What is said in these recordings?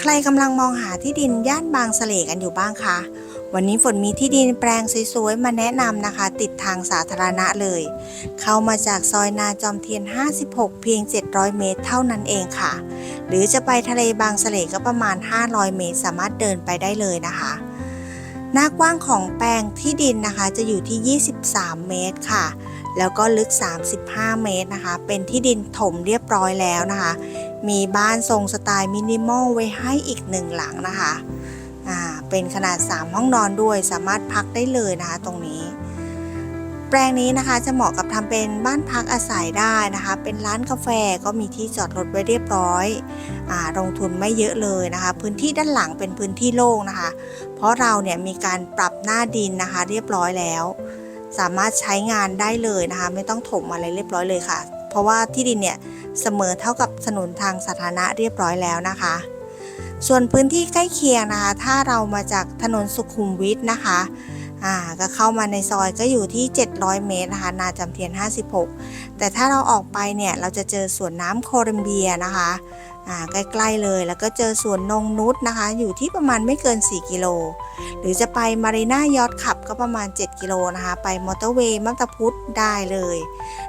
ใครกำลังมองหาที่ดินย่านบางเสลกันอยู่บ้างคะ วันนี้ฝนมีที่ดินแปลงสวยๆ มาแนะนำนะคะ ติดทางสาธารณะเลย เข้ามาจากซอยนาจอมเทียน 56 เพียง 700 เมตรเท่านั้นเองค่ะ หรือจะไปทะเลบางเสลก็ประมาณ 500 เมตร สามารถเดินไปได้เลยนะคะหน้ากว้างของแปลงที่ดินนะคะจะอยู่ที่ 23 เมตรค่ะ แล้วก็ลึก 35 เมตรนะคะ เป็นที่ดินถมเรียบร้อยแล้วนะคะ มีบ้านทรงสไตล์มินิมอลไว้ให้อีกหนึ่งหลังนะคะอ่าเป็นขนาด 3 ห้องนอนด้วยสามารถพักได้เลยนะคะตรงนี้ แปลงนี้นะคะจะเหมาะกับทำเป็นบ้านพักอาศัยได้นะคะ เป็นร้านกาแฟก็มีที่จอดรถไว้เรียบร้อยอ่าลงทุนไม่เยอะเลยนะคะ พื้นที่ด้านหลังเป็นพื้นที่โล่งนะคะ เพราะเราเนี่ยมีการปรับหน้าดินนะคะ เรียบร้อยแล้ว สามารถใช้งานได้เลยนะคะ ไม่ต้องถมอะไรเรียบร้อยเลยค่ะ เพราะว่าที่ดินเนี่ย เสมอเท่ากับถนนทางสาธารณะเรียบร้อยแล้วนะคะ ส่วนพื้นที่ใกล้เคียงนะคะ ถ้าเรามาจากถนนสุขุมวิทนะคะอ่าก็เข้ามาในซอยก็อยู่ที่ 700 เมตรนะคะนาจำเทียน 56 แต่ถ้าเราออกไปเนี่ยเราจะเจอสวนน้ำโคลัมเบียนะคะ ใกล้ๆเลยแล้วก็เจอสวนนงนุษนะคะ อยู่ที่ประมาณไม่เกิน 4 กิโล หรือจะไปมารีนายอดขับก็ประมาณ 7 กิโลนะคะ ไปมอเตอร์เวย์มัตตพุธได้เลย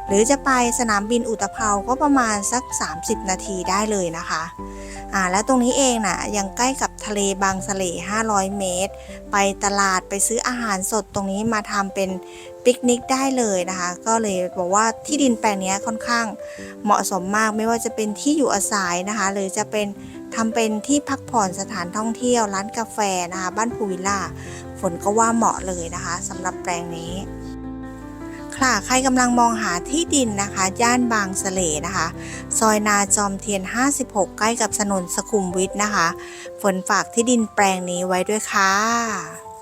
หรือจะไปสนามบินอุตภเปาก็ประมาณสัก 30 นาทีได้เลยนะคะอ่าแล้วตรงนี้เองนะยังใกล้กับ ทะเลบางสะเล 500 เมตร ไปตลาดไปซื้ออาหารสดตรงนี้มาทำเป็นปิกนิกได้เลยนะคะ ก็เลยบอกว่าที่ดินแปลงนี้ค่อนข้างเหมาะสมมากไม่ว่าจะเป็นที่อยู่อาศัยนะคะ หรือจะเป็นทำเป็นที่พักผ่อนสถานท่องเที่ยวร้านกาแฟนะคะ บ้านพูวิลล่าฝนก็ว่าเหมาะเลยนะคะสำหรับแปลงนี้ ค่ะใครกำลังมองหาที่ดินนะคะ ย่านบางสะเลนะคะ ซอยนาจอมเทียน 56 ใกล้กับถนนสขุมวิทนะคะ ฝนฝากที่ดินแปลงนี้ไว้ด้วยค่ะ